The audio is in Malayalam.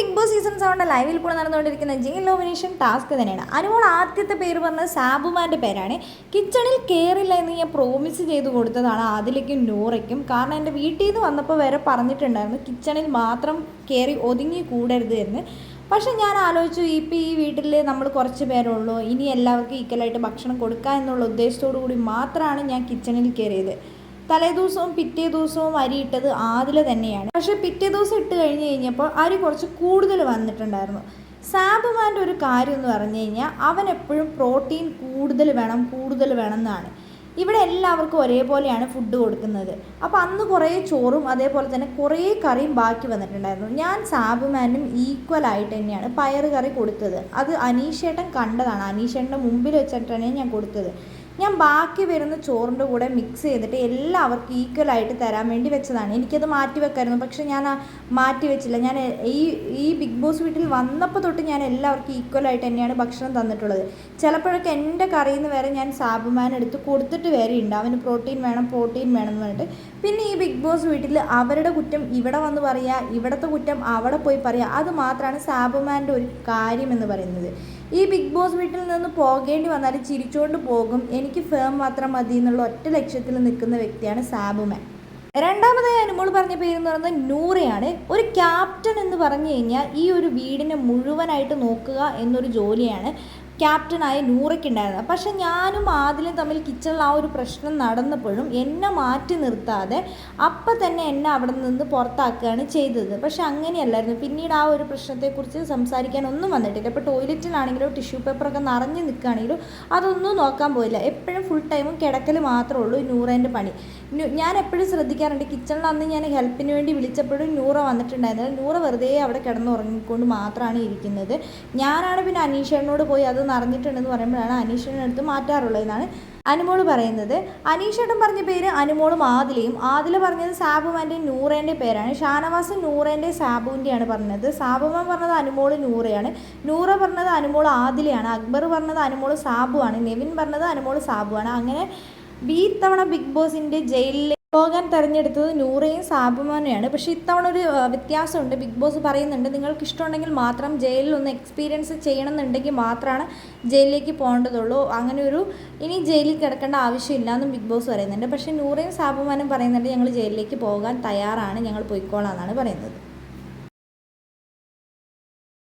ബിഗ് ബോസ് സീസൺ സെവന്റെ ലൈവിൽ ഇപ്പോൾ നടന്നുകൊണ്ടിരിക്കുന്ന ജിങ് നോമിനേഷൻ ടാസ്ക് തന്നെയാണ്. അനുമോൾ ആദ്യത്തെ പേര് പറഞ്ഞ സാബുമാന്റെ പേരാണ്. കിച്ചണിൽ കയറില്ല എന്ന് ഞാൻ പ്രോമിസ് ചെയ്ത് കൊടുത്തതാണ് അതിലേക്കും നൂറയ്ക്കും. കാരണം എന്റെ വീട്ടിൽ നിന്ന് വന്നപ്പോൾ വരെ പറഞ്ഞിട്ടുണ്ടായിരുന്നു കിച്ചണിൽ മാത്രം കയറി ഒതുങ്ങി കൂടരുത് എന്ന്. പക്ഷേ ഞാൻ ആലോചിച്ചു ഇപ്പം ഈ വീട്ടിൽ നമ്മൾ കുറച്ച് പേരുള്ളൂ ഇനി എല്ലാവർക്കും ഈക്വലായിട്ട് ഭക്ഷണം കൊടുക്കുക എന്നുള്ള ഉദ്ദേശത്തോടു കൂടി മാത്രമാണ് ഞാൻ കിച്ചണിൽ കയറിയത് തലേ ദിവസവും പിറ്റേ ദിവസവും അരി ഇട്ടത് ആദില തന്നെയാണ്. പക്ഷേ പിറ്റേ ദിവസം ഇട്ട് കഴിഞ്ഞ് കഴിഞ്ഞപ്പോൾ അരി കുറച്ച് കൂടുതൽ വന്നിട്ടുണ്ടായിരുന്നു. സാബുമാന്റെ ഒരു കാര്യം എന്ന് പറഞ്ഞു കഴിഞ്ഞാൽ അവൻ എപ്പോഴും പ്രോട്ടീൻ കൂടുതൽ വേണം കൂടുതൽ വേണം എന്നാണ്. ഇവിടെ എല്ലാവർക്കും ഒരേപോലെയാണ് ഫുഡ് കൊടുക്കുന്നത്. അപ്പോൾ അന്ന് കുറേ ചോറും അതേപോലെ തന്നെ കുറേ കറിയും ബാക്കി വന്നിട്ടുണ്ടായിരുന്നു. ഞാൻ സാബുമാനും ഈക്വൽ ആയിട്ട് തന്നെയാണ് പയർ കറി കൊടുത്തത്. അത് അനീഷേട്ടൻ കണ്ടതാണ്. അനീഷേട്ടന്റെ മുമ്പിൽ വെച്ചിട്ടാണ് ഞാൻ കൊടുത്തത്. ഞാൻ ബാക്കി വരുന്ന ചോറിന്റെ കൂടെ മിക്സ് ചെയ്തിട്ട് എല്ലാവർക്കും ഈക്വലായിട്ട് തരാൻ വേണ്ടി വെച്ചതാണ്. എനിക്കത് മാറ്റി വെക്കായിരുന്നു. പക്ഷേ ഞാൻ മാറ്റി വെച്ചില്ല. ഞാൻ ഈ ഈ ബിഗ് ബോസ് വീട്ടിൽ വന്നപ്പോൾ തൊട്ട് ഞാൻ എല്ലാവർക്കും ഈക്വലായിട്ട് തന്നെയാണ് ഭക്ഷണം തന്നിട്ടുള്ളത്. ചിലപ്പോഴൊക്കെ എന്റെ കറിയിൽ നിന്ന് വരെ ഞാൻ സാബുമാൻ എടുത്ത് കൊടുത്തിട്ട് വരെ ഉണ്ട്. അവന് പ്രോട്ടീൻ വേണം പ്രോട്ടീൻ വേണം എന്ന് പറഞ്ഞിട്ട്. പിന്നെ ഈ ബിഗ് ബോസ് വീട്ടിൽ അവരുടെ കുറ്റം ഇവിടെ വന്ന് പറയുക ഇവിടുത്തെ കുറ്റം അവിടെ പോയി പറയുക അത് മാത്രമാണ് സാബുമാന്റെ ഒരു കാര്യമെന്ന് പറയുന്നത്. ഈ ബിഗ് ബോസ് വീട്ടിൽ നിന്ന് പോകേണ്ടി വന്നാൽ ചിരിച്ചുകൊണ്ട് പോകും. എനിക്ക് ഫേം മാത്രം മതി എന്നുള്ള ഒറ്റ ലക്ഷ്യത്തിൽ നിൽക്കുന്ന വ്യക്തിയാണ് സാബുമാൻ രണ്ടാമതായി അനുമോൾ പറഞ്ഞ പേര് എന്ന് പറയുന്നത് നൂറയാണ്. ഒരു ക്യാപ്റ്റൻ എന്ന് പറഞ്ഞു കഴിഞ്ഞാൽ ഈ ഒരു വീടിനെ മുഴുവനായിട്ട് നോക്കുക എന്നൊരു ജോലിയാണ്. ക്യാപ്റ്റനായ നൂറയ്ക്കുണ്ടായിരുന്നത് പക്ഷെ ഞാനും ആദിലും തമ്മിൽ കിച്ചണിൽ ആ ഒരു പ്രശ്നം നടന്നപ്പോഴും എന്നെ മാറ്റി നിർത്താതെ അപ്പം തന്നെ എന്നെ അവിടെ നിന്ന് പുറത്താക്കുകയാണ് ചെയ്തത്. പക്ഷെ അങ്ങനെയല്ലായിരുന്നു. പിന്നീട് ആ ഒരു പ്രശ്നത്തെക്കുറിച്ച് സംസാരിക്കാനൊന്നും വന്നിട്ടില്ല. ഇപ്പോൾ ടോയ്ലറ്റിലാണെങ്കിലും ടിഷ്യൂ പേപ്പറൊക്കെ നിറഞ്ഞു നിൽക്കുകയാണെങ്കിലും അതൊന്നും നോക്കാൻ പോയില്ല. എപ്പോഴും ഫുൾ ടൈമും കിടക്കൽ മാത്രമേ ഉള്ളൂ നൂറേന്റെ പണി. ഞാൻ എപ്പോഴും ശ്രദ്ധിക്കാറുണ്ട്. കിച്ചണിൽ അന്ന് ഞാൻ ഹെൽപ്പിന് വേണ്ടി വിളിച്ചപ്പോഴും നൂറ വന്നിട്ടുണ്ടായിരുന്നില്ല. നൂറ വെറുതെ അവിടെ കിടന്നുറങ്ങിക്കൊണ്ട് മാത്രമാണ് ഇരിക്കുന്നത്. ഞാനാണ് പിന്നെ അനീഷേട്ടനോട് പോയി അത് നിറഞ്ഞിട്ടുണ്ടെന്ന് പറയുമ്പോഴാണ് അനീഷിന്റെ അടുത്ത് മാറ്റാറുള്ളത് എന്നാണ് അനുമോൾ പറയുന്നത്. അനീഷേട്ടൻ പറഞ്ഞ പേര് അനുമോളും ആദിലയും. ആദില പറഞ്ഞത് സാബുമാന്റെ നൂറേന്റെ പേരാണ്. ഷാനവാസ് നൂറേന്റെ സാബുവിന്റെയാണ് പറഞ്ഞത്. സാബുമാൻ പറഞ്ഞത് അനുമോൾ നൂറയാണ്. നൂറ പറഞ്ഞത് അനുമോൾ ആദിലയാണ്. അക്ബർ പറഞ്ഞത് അനുമോൾ സാബുവാണ്. നെവിൻ പറഞ്ഞത് അനുമോൾ സാബുവാണ്. അങ്ങനെ ബി തവണ ബിഗ് ബോസിന്റെ ജയിലിൽ പോകാൻ തിരഞ്ഞെടുത്തത് നൂറയും സാബുമാനെയാണ്. പക്ഷേ ഇത്തവണ ഒരു വ്യത്യാസമുണ്ട്. ബിഗ് ബോസ് പറയുന്നുണ്ട് നിങ്ങൾക്ക് ഇഷ്ടമുണ്ടെങ്കിൽ മാത്രം ജയിലിൽ ഒന്ന് എക്സ്പീരിയൻസ് ചെയ്യണമെന്നുണ്ടെങ്കിൽ മാത്രമാണ് ജയിലിലേക്ക് പോകേണ്ടതുള്ളൂ. അങ്ങനെ ഒരു ഇനി ജയിലിൽ കിടക്കേണ്ട ആവശ്യമില്ല എന്നും ബിഗ് ബോസ് പറയുന്നുണ്ട്. പക്ഷേ നൂറയും സാബുമാനും പറയുന്നുണ്ട് ഞങ്ങൾ ജയിലിലേക്ക് പോകാൻ തയ്യാറാണ് ഞങ്ങൾ പോയിക്കോളാം എന്നാണ് പറയുന്നത്.